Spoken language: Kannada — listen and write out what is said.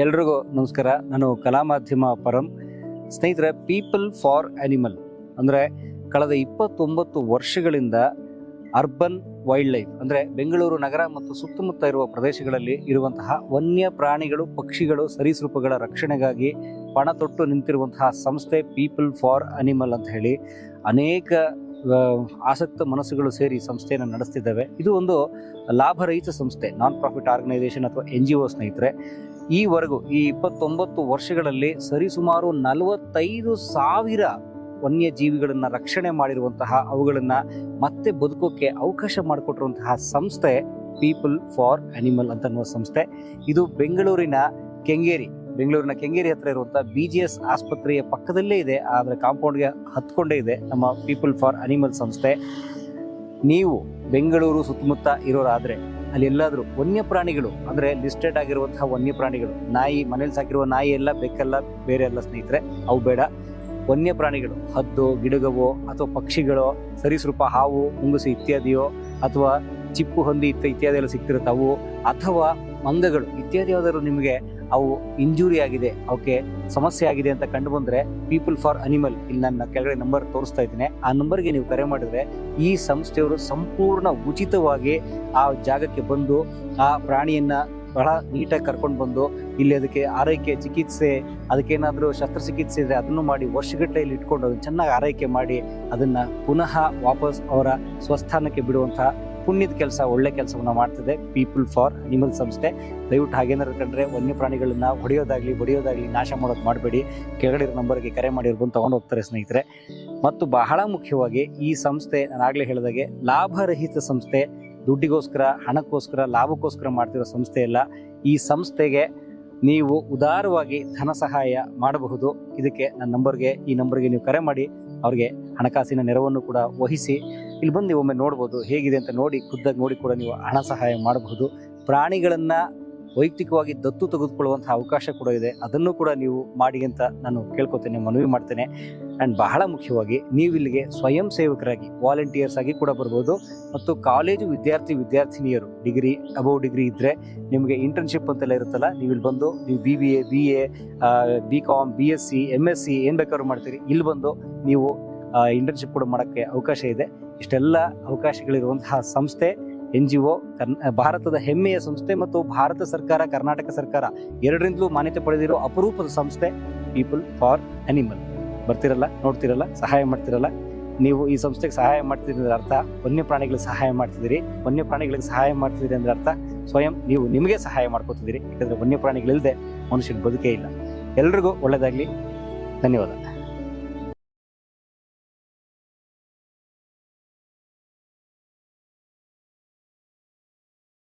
ಎಲ್ರಿಗೂ ನಮಸ್ಕಾರ. ನಾನು ಕಲಾ ಮಾಧ್ಯಮ ಪರಂ. ಸ್ನೇಹಿತರೆ ಪೀಪಲ್ ಫಾರ್ ಅನಿಮಲ್ ಅಂದರೆ ಕಳೆದ ಇಪ್ಪತ್ತೊಂಬತ್ತು ವರ್ಷಗಳಿಂದ ಅರ್ಬನ್ ವೈಲ್ಡ್ ಲೈಫ್ ಅಂದರೆ ಬೆಂಗಳೂರು ನಗರ ಮತ್ತು ಸುತ್ತಮುತ್ತ ಇರುವ ಪ್ರದೇಶಗಳಲ್ಲಿ ಇರುವಂತಹ ವನ್ಯ ಪ್ರಾಣಿಗಳು, ಪಕ್ಷಿಗಳು, ಸರೀಸೃಪಗಳ ರಕ್ಷಣೆಗಾಗಿ ಪಣ ತೊಟ್ಟು ನಿಂತಿರುವಂತಹ ಸಂಸ್ಥೆ ಪೀಪಲ್ ಫಾರ್ ಅನಿಮಲ್ ಅಂತ ಹೇಳಿ ಅನೇಕ ಆಸಕ್ತ ಮನಸ್ಸುಗಳು ಸೇರಿ ಸಂಸ್ಥೆಯನ್ನು ನಡೆಸ್ತಿದ್ದಾವೆ. ಇದು ಒಂದು ಲಾಭರಹಿತ ಸಂಸ್ಥೆ ನಾನ್ ಪ್ರಾಫಿಟ್ ಆರ್ಗನೈಸೇಷನ್ ಅಥವಾ ಎನ್ ಜಿ ಒ ಸ್ನೇಹಿತರೆ. ಈವರೆಗೂ ಈ ಇಪ್ಪತ್ತೊಂಬತ್ತು ವರ್ಷಗಳಲ್ಲಿ ಸರಿಸುಮಾರು ನಲವತ್ತೈದು ಸಾವಿರ ವನ್ಯಜೀವಿಗಳನ್ನು ರಕ್ಷಣೆ ಮಾಡಿರುವಂತಹ ಅವುಗಳನ್ನು ಮತ್ತೆ ಬದುಕೋಕ್ಕೆ ಅವಕಾಶ ಮಾಡಿಕೊಟ್ಟಿರುವಂತಹ ಸಂಸ್ಥೆ ಪೀಪಲ್ ಫಾರ್ ಅನಿಮಲ್ ಅಂತ ಸಂಸ್ಥೆ. ಇದು ಬೆಂಗಳೂರಿನ ಕೆಂಗೇರಿ ಬೆಂಗಳೂರಿನ ಕೆಂಗೇರಿ ಹತ್ರ ಇರುವಂಥ ಬಿ ಜಿ ಎಸ್ ಆಸ್ಪತ್ರೆಯ ಪಕ್ಕದಲ್ಲೇ ಇದೆ. ಅದರ ಕಾಂಪೌಂಡ್ಗೆ ಹತ್ಕೊಂಡೇ ಇದೆ ನಮ್ಮ ಪೀಪಲ್ ಫಾರ್ ಅನಿಮಲ್ ಸಂಸ್ಥೆ. ನೀವು ಬೆಂಗಳೂರು ಸುತ್ತಮುತ್ತ ಇರೋರಾದ್ರೆ ಅಲ್ಲಿ ಎಲ್ಲಾದರೂ ವನ್ಯಪ್ರಾಣಿಗಳು, ಅಂದರೆ ಲಿಸ್ಟೆಡ್ ಆಗಿರುವಂತಹ ವನ್ಯಪ್ರಾಣಿಗಳು, ನಾಯಿ, ಮನೇಲಿ ಸಾಕಿರುವ ನಾಯಿ ಎಲ್ಲ ಬೆಕ್ಕಲ್ಲ ಬೇರೆ ಎಲ್ಲ ಸ್ನೇಹಿತರೆ, ಅವು ಬೇಡ. ವನ್ಯಪ್ರಾಣಿಗಳು, ಹದ್ದು, ಗಿಡಗವೋ ಅಥವಾ ಪಕ್ಷಿಗಳೋ, ಸರಿಸೃಪ, ಹಾವು ಮುಂಗುಸು ಇತ್ಯಾದಿಯೋ ಅಥವಾ ಚಿಪ್ಪು, ಹೊಂದಿ ಇತ್ತ ಇತ್ಯಾದಿ ಎಲ್ಲ ಸಿಗ್ತಿರುತ್ತೆ ಅಥವಾ ಮಂಗಗಳು ಇತ್ಯಾದಿ ಯಾವ್ದಾದ್ರು ನಿಮಗೆ ಅವು ಇಂಜುರಿ ಆಗಿದೆ ಅವಕ್ಕೆ ಸಮಸ್ಯೆ ಆಗಿದೆ ಅಂತ ಕಂಡು ಬಂದ್ರೆ ಪೀಪಲ್ ಫಾರ್ ಅನಿಮಲ್ ಇಲ್ಲಿ ನನ್ನ ಕೆಳಗಡೆ ನಂಬರ್ ತೋರಿಸ್ತಾ ಇದ್ದೀನಿ. ಆ ನಂಬರ್ಗೆ ನೀವು ಕರೆ ಮಾಡಿದ್ರೆ ಈ ಸಂಸ್ಥೆಯವರು ಸಂಪೂರ್ಣ ಉಚಿತವಾಗಿ ಆ ಜಾಗಕ್ಕೆ ಬಂದು ಆ ಪ್ರಾಣಿಯನ್ನ ಬಹಳ ನೀಟಾಗಿ ಕರ್ಕೊಂಡು ಬಂದು ಇಲ್ಲಿ ಅದಕ್ಕೆ ಆರೈಕೆ, ಚಿಕಿತ್ಸೆ, ಅದಕ್ಕೇನಾದರೂ ಶಸ್ತ್ರಚಿಕಿತ್ಸೆ ಇದ್ರೆ ಅದನ್ನು ಮಾಡಿ ವರ್ಷಗಟ್ಟಲೆ ಇಲ್ಲಿ ಇಟ್ಕೊಂಡು ಅದನ್ನು ಚೆನ್ನಾಗಿ ಆರೈಕೆ ಮಾಡಿ ಅದನ್ನು ಪುನಃ ವಾಪಸ್ ಅವರ ಸ್ವಸ್ಥಾನಕ್ಕೆ ಬಿಡುವಂತಹ ಪುಣ್ಯದ ಕೆಲಸ, ಒಳ್ಳೆ ಕೆಲಸವನ್ನು ಮಾಡ್ತಿದೆ ಪೀಪಲ್ ಫಾರ್ ಅನಿಮಲ್ ಸಂಸ್ಥೆ. ದಯವಿಟ್ಟು ಹಾಗೇನಾದ್ರು ಕಂಡ್ರೆ ವನ್ಯ ಹೊಡೆಯೋದಾಗಲಿ, ಬಡಿಯೋದಾಗ್ಲಿ ನಾಶ ಮಾಡೋದು ಮಾಡಬೇಡಿ. ಕೆಳಗಡೆ ನಂಬರ್ಗೆ ಕರೆ ಮಾಡಿರ್ಬೋದು ಬಂದು ತಗೊಂಡು ಹೋಗ್ತಾರೆ ಸ್ನೇಹಿತರೆ. ಮತ್ತು ಬಹಳ ಮುಖ್ಯವಾಗಿ ಈ ಸಂಸ್ಥೆ, ನಾನು ಆಗಲೇ ಹೇಳಿದಾಗೆ ಲಾಭರಹಿತ ಸಂಸ್ಥೆ. ದುಡ್ಡಿಗೋಸ್ಕರ, ಹಣಕ್ಕೋಸ್ಕರ, ಲಾಭಕ್ಕೋಸ್ಕರ ಮಾಡ್ತಿರೋ ಸಂಸ್ಥೆ ಅಲ್ಲ. ಈ ಸಂಸ್ಥೆಗೆ ನೀವು ಉದಾರವಾಗಿ ಧನ ಸಹಾಯ ಮಾಡಬಹುದು. ಇದಕ್ಕೆ ನನ್ನ ನಂಬರ್ಗೆ ಈ ನಂಬರ್ಗೆ ನೀವು ಕರೆ ಮಾಡಿ, ಅವ್ರಿಗೆ ಹಣಕಾಸಿನ ನೆರವನ್ನು ಕೂಡ ವಹಿಸಿ. ಇಲ್ಲಿ ಬಂದು ಒಮ್ಮೆ ನೋಡ್ಬೋದು, ಹೇಗಿದೆ ಅಂತ ನೋಡಿ, ಖುದ್ದಾಗಿ ನೋಡಿ ಕೂಡ ನೀವು ಹಣ ಸಹಾಯ ಮಾಡಬಹುದು. ಪ್ರಾಣಿಗಳನ್ನು ವೈಯಕ್ತಿಕವಾಗಿ ದತ್ತು ತೆಗೆದುಕೊಳ್ಳುವಂಥ ಅವಕಾಶ ಕೂಡ ಇದೆ. ಅದನ್ನು ಕೂಡ ನೀವು ಮಾಡಿ ಅಂತ ನಾನು ಕೇಳ್ಕೊತೇನೆ, ಮನವಿ ಮಾಡ್ತೇನೆ. ಆ್ಯಂಡ್ ಬಹಳ ಮುಖ್ಯವಾಗಿ ನೀವು ಇಲ್ಲಿಗೆ ಸ್ವಯಂ ಸೇವಕರಾಗಿ ವಾಲಂಟಿಯರ್ಸ್ ಆಗಿ ಕೂಡ ಬರ್ಬೋದು. ಮತ್ತು ಕಾಲೇಜು ವಿದ್ಯಾರ್ಥಿ ವಿದ್ಯಾರ್ಥಿನಿಯರು ಡಿಗ್ರಿ ಅಬೌವ್ ಡಿಗ್ರಿ ಇದ್ದರೆ ನಿಮಗೆ ಇಂಟರ್ನ್ಶಿಪ್ ಅಂತೆಲ್ಲ ಇರುತ್ತಲ್ಲ, ನೀವು ಇಲ್ಲಿ ಬಂದು, ನೀವು B B A B A B com B S C M S C ಏನು ಬೇಕಾದ್ರೂ ಮಾಡ್ತೀರಿ. ಇಲ್ಲಿ ಬಂದು ನೀವು ಇಂಟರ್ನ್ಶಿಪ್ ಕೂಡ ಮಾಡೋಕ್ಕೆ ಅವಕಾಶ ಇದೆ. ಇಷ್ಟೆಲ್ಲ ಅವಕಾಶಗಳಿರುವಂತಹ ಸಂಸ್ಥೆ, ಎನ್ ಜಿ ಒ, ಕರ್ನ, ಭಾರತದ ಹೆಮ್ಮೆಯ ಸಂಸ್ಥೆ ಮತ್ತು ಭಾರತ ಸರ್ಕಾರ, ಕರ್ನಾಟಕ ಸರ್ಕಾರ ಎರಡರಿಂದಲೂ ಮಾನ್ಯತೆ ಪಡೆದಿರೋ ಅಪರೂಪದ ಸಂಸ್ಥೆ ಪೀಪಲ್ ಫಾರ್ ಅನಿಮಲ್ ಬರ್ತಿರಲ್ಲ, ನೋಡ್ತಿರಲ್ಲ, ಸಹಾಯ ಮಾಡ್ತಿರಲ್ಲ. ನೀವು ಈ ಸಂಸ್ಥೆಗೆ ಸಹಾಯ ಮಾಡ್ತಿದ್ದೀರಿ ಅಂದ್ರೆ ಅರ್ಥ. ವನ್ಯಪ್ರಾಣಿಗಳಿಗೆ ಸಹಾಯ ಮಾಡ್ತಿದ್ದೀರಿ. ವನ್ಯಪ್ರಾಣಿಗಳಿಗೆ ಸಹಾಯ ಮಾಡ್ತಿದ್ದೀರಿ ಅಂದ್ರೆ ಅರ್ಥ. ಸ್ವಯಂ ನೀವು ನಿಮಗೆ ಸಹಾಯ ಮಾಡ್ಕೋತಿದ್ದೀರಿ. ಯಾಕಂದರೆ ವನ್ಯಪ್ರಾಣಿಗಳಿಲ್ಲದೆ ಮನುಷ್ಯನ ಬದುಕೇ ಇಲ್ಲ. ಎಲ್ರಿಗೂ ಒಳ್ಳೆಯದಾಗಲಿ ಧನ್ಯವಾದ.